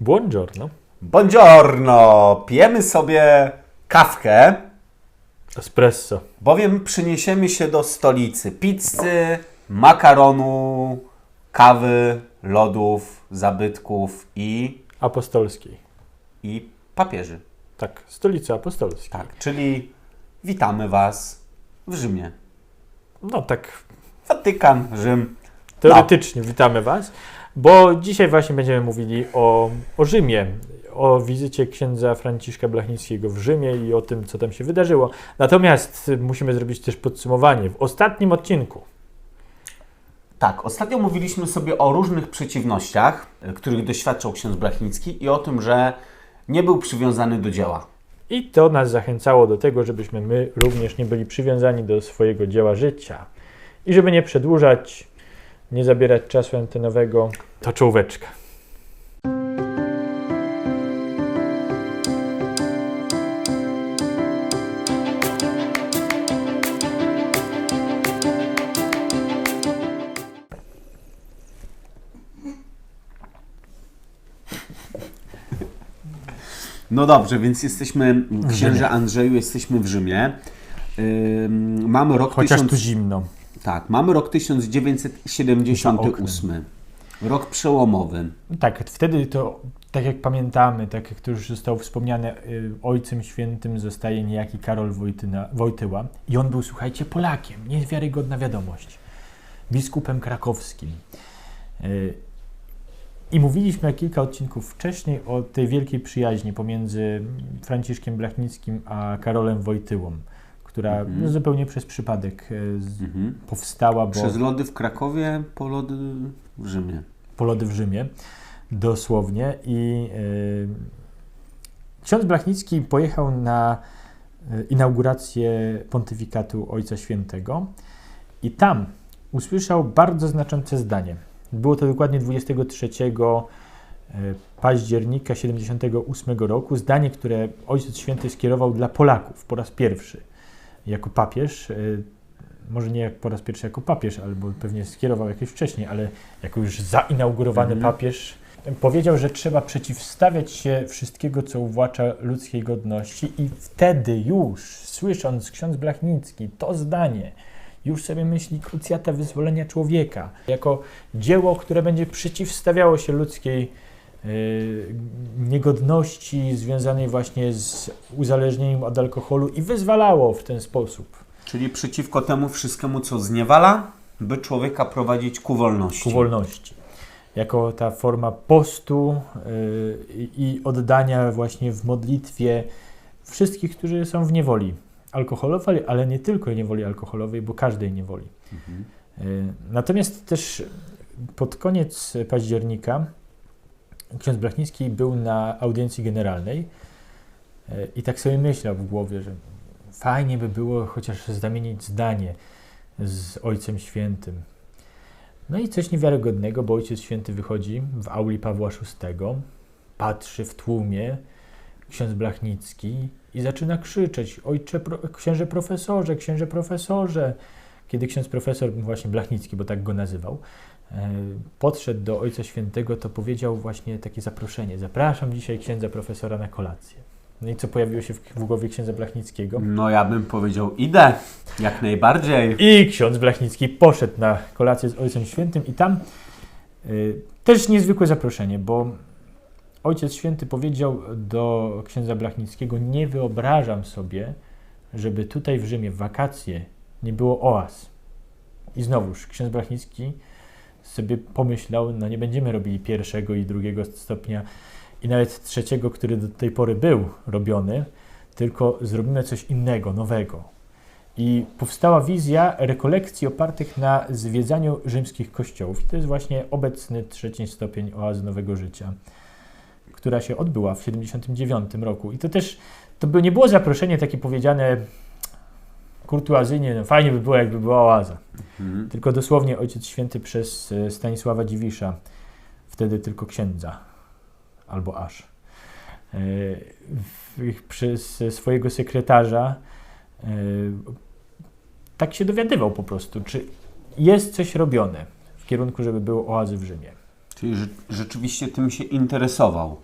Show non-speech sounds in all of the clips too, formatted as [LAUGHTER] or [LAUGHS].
Buongiorno. Buongiorno! Pijemy sobie kawkę, Espresso. bowiem przyniesiemy się do stolicy pizzy, makaronu, kawy, lodów, zabytków i, Apostolskiej. i papieży. Tak, stolicy apostolskiej. Tak, czyli witamy Was w Rzymie. No tak, Watykan, Rzym. teoretycznie witamy Was, bo dzisiaj właśnie będziemy mówili o, o Rzymie, o wizycie księdza Franciszka Blachnickiego w Rzymie i o tym, co tam się wydarzyło. Natomiast musimy zrobić też podsumowanie. W ostatnim odcinku Tak, ostatnio mówiliśmy sobie o różnych przeciwnościach, y, których doświadczał ksiądz Blachnicki i o tym, że nie był przywiązany do dzieła. i to nas zachęcało do tego, żebyśmy my również nie byli przywiązani do swojego dzieła życia. I żeby nie przedłużać, nie zabierać czasu antenowego, to czołóweczka. No dobrze, więc jesteśmy, księże Andrzeju, jesteśmy w Rzymie. Ym, mamy rok Chociaż 1000 tu zimno. Tak, mamy rok 1978. Rok przełomowy. Tak, wtedy to, tak jak pamiętamy, tak jak to już zostało wspomniane, y, ojcem świętym zostaje niejaki Karol Wojtyna, Wojtyła. I on był, słuchajcie, Polakiem. Niewiarygodna wiadomość. Biskupem krakowskim. Y, I mówiliśmy kilka odcinków wcześniej o tej wielkiej przyjaźni pomiędzy Franciszkiem Blachnickim a Karolem Wojtyłą, która Mhm. no, zupełnie przez przypadek z, Mhm. powstała, bo Przez lody w Krakowie, po lody w Rzymie. polody w Rzymie, dosłownie. I y, ksiądz Blachnicki pojechał na y, inaugurację pontyfikatu Ojca Świętego i tam usłyszał bardzo znaczące zdanie. Było to dokładnie 23 y, października 78 roku. Zdanie, które Ojciec Święty skierował dla Polaków po raz pierwszy jako papież. y, Może nie jak po raz pierwszy jako papież, albo pewnie skierował jakieś wcześniej, ale jako już zainaugurowany Mhm. papież, powiedział, że trzeba przeciwstawiać się wszystkiego, co uwłacza ludzkiej godności i wtedy już, słysząc ksiądz Blachnicki to zdanie, już sobie myśli krucjata wyzwolenia człowieka, jako dzieło, które będzie przeciwstawiało się ludzkiej niegodności związanej właśnie z uzależnieniem od alkoholu i wyzwalało w ten sposób Czyli przeciwko temu wszystkiemu, co zniewala, by człowieka prowadzić ku wolności. ku wolności. Jako ta forma postu yy, i oddania właśnie w modlitwie wszystkich, którzy są w niewoli alkoholowej, ale nie tylko niewoli alkoholowej, bo każdej niewoli. Mhm. Yy, Natomiast też pod koniec października ksiądz Blachnicki był na audiencji generalnej yy, i tak sobie myślał w głowie, że fajnie by było chociaż zamienić zdanie z Ojcem Świętym. No i coś niewiarygodnego, bo Ojciec Święty wychodzi w auli Pawła VI, patrzy w tłumie ksiądz Blachnicki i zaczyna krzyczeć Ojcze, pro, księże profesorze, księże profesorze. Kiedy ksiądz profesor, właśnie Blachnicki, bo tak go nazywał, e, podszedł do Ojca Świętego, to powiedział właśnie takie zaproszenie. Zapraszam dzisiaj księdza profesora na kolację. No i co pojawiło się w, w głowie księdza Blachnickiego? No ja bym powiedział, idę, jak najbardziej. I ksiądz Blachnicki poszedł na kolację z Ojcem Świętym i tam y, też niezwykłe zaproszenie, bo Ojciec Święty powiedział do księdza Blachnickiego, nie wyobrażam sobie, żeby tutaj w Rzymie w wakacje nie było oaz. I znowuż ksiądz Blachnicki sobie pomyślał, no nie będziemy robili pierwszego i drugiego stopnia i nawet trzeciego, który do tej pory był robiony, tylko zrobimy coś innego, nowego. I powstała wizja rekolekcji opartych na zwiedzaniu rzymskich kościołów. I to jest właśnie obecny trzeci stopień oazy nowego życia, która się odbyła w 79 roku. I to też, to nie było zaproszenie takie powiedziane kurtuazyjnie, no fajnie by było, jakby była oaza. Mhm. Tylko dosłownie Ojciec Święty przez e, Stanisława Dziwisza, wtedy tylko księdza, albo aż, e, przez swojego sekretarza e, tak się dowiadywał po prostu, czy jest coś robione w kierunku, żeby było oazy w Rzymie. Czyli że, rzeczywiście tym się interesował.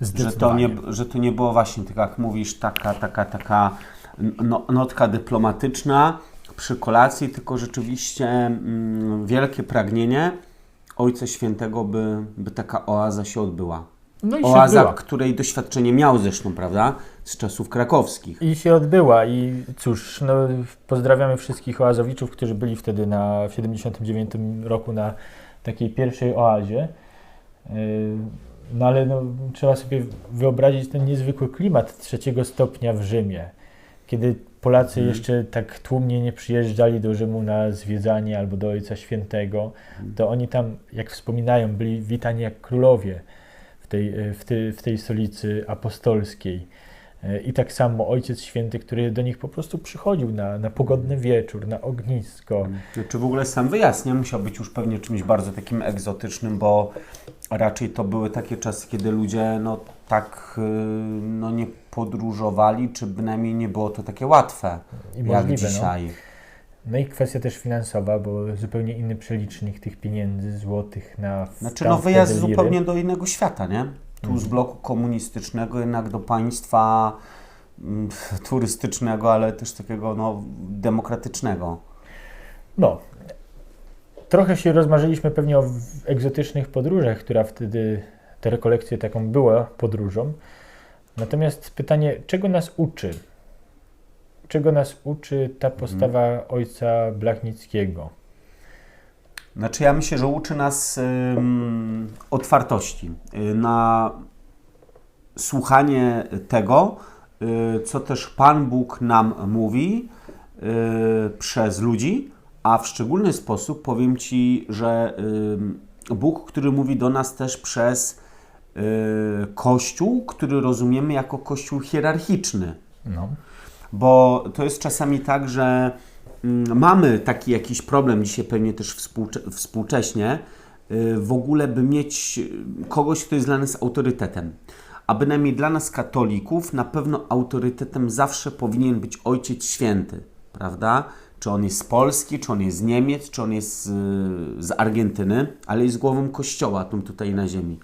Że to, nie, że to nie było właśnie, tak jak mówisz, taka, taka, taka no, notka dyplomatyczna przy kolacji, tylko rzeczywiście mm, wielkie pragnienie Ojca Świętego, by, by taka oaza się odbyła. No i się Oaza, odbyła. której doświadczenie miał zresztą, prawda? Z czasów krakowskich. I się odbyła i cóż, no, pozdrawiamy wszystkich oazowiczów, którzy byli wtedy na, w 79 roku na takiej pierwszej oazie. Yy, No ale no, trzeba sobie wyobrazić ten niezwykły klimat trzeciego stopnia w Rzymie, kiedy Polacy Mhm. jeszcze tak tłumnie nie przyjeżdżali do Rzymu na zwiedzanie albo do Ojca Świętego, to oni tam, jak wspominają, byli witani jak królowie w tej, e, w tej, w tej stolicy apostolskiej. E, I tak samo Ojciec Święty, który do nich po prostu przychodził na, na pogodny wieczór, na ognisko. Znaczy w ogóle sam wyjazd nie musiał być już pewnie czymś bardzo takim egzotycznym, bo raczej to były takie czasy, kiedy ludzie no tak y, no, nie podróżowali, czy bynajmniej nie było to takie łatwe I jak możliwe, no. dzisiaj. No i kwestia też finansowa, bo zupełnie inny przelicznik tych pieniędzy, złotych na Znaczy no wyjazd liry. zupełnie do innego świata, nie? Tu z bloku komunistycznego jednak do państwa mm, [LAUGHS] turystycznego, ale też takiego no, demokratycznego. No. Trochę się rozmarzyliśmy pewnie o egzotycznych podróżach, która wtedy, te rekolekcje taką była podróżą. Natomiast pytanie, czego nas uczy? Czego nas uczy ta postawa ojca Blachnickiego? Znaczy ja myślę, że uczy nas ym, otwartości y, na słuchanie tego, y, co też Pan Bóg nam mówi y, przez ludzi, a w szczególny sposób powiem Ci, że Bóg, który mówi do nas też przez Kościół, który rozumiemy jako Kościół hierarchiczny. No. Bo to jest czasami tak, że mm, mamy taki jakiś problem dzisiaj pewnie też współcze- współcześnie, y, w ogóle by mieć y, kogoś, kto jest dla nas autorytetem. A bynajmniej dla nas katolików na pewno autorytetem zawsze powinien być Ojciec Święty, prawda? Czy on jest z Polski, czy on jest z Niemiec, czy on jest z, z Argentyny, ale jest głową Kościoła tu tutaj na ziemi.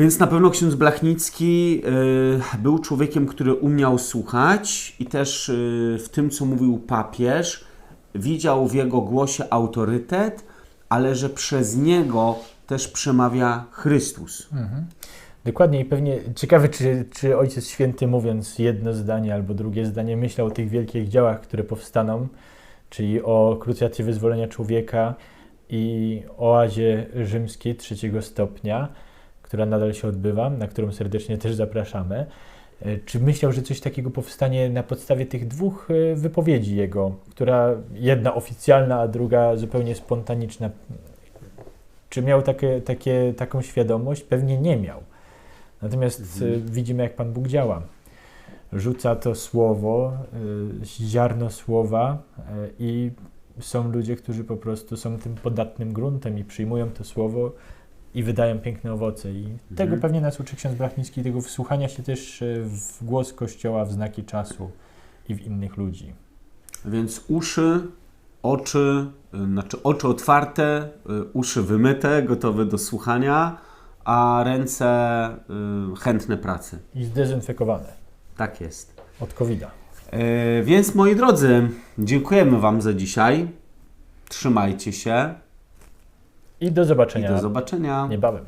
Więc na pewno ksiądz Blachnicki y, był człowiekiem, który umiał słuchać i też y, w tym, co mówił papież, widział w jego głosie autorytet, ale że przez niego też przemawia Chrystus. Dokładnie i pewnie ciekawe, czy, czy Ojciec Święty mówiąc jedno zdanie albo drugie zdanie myślał o tych wielkich dziełach, które powstaną, czyli o krucjacji wyzwolenia człowieka i oazie rzymskiej trzeciego stopnia, która nadal się odbywa, na którą serdecznie też zapraszamy. E, Czy myślał, że coś takiego powstanie na podstawie tych dwóch e, wypowiedzi jego, która jedna oficjalna, a druga zupełnie spontaniczna? Czy miał takie, takie, taką świadomość? Pewnie nie miał. Natomiast y, widzimy, jak Pan Bóg działa. Rzuca to słowo, ziarno słowa i są ludzie, którzy po prostu są tym podatnym gruntem i przyjmują to słowo i wydają piękne owoce. I tego pewnie nas uczy ksiądz Blachnicki, tego wsłuchania się też y, w głos Kościoła, w znaki czasu i w innych ludzi. Więc uszy, oczy, y, znaczy oczy otwarte, y, uszy wymyte, gotowe do słuchania, a ręce chętne pracy. I zdezynfekowane Tak jest. od covid -a. E, Więc moi drodzy, dziękujemy Wam za dzisiaj. Trzymajcie się I do i zobaczenia do zobaczenia. niebawem.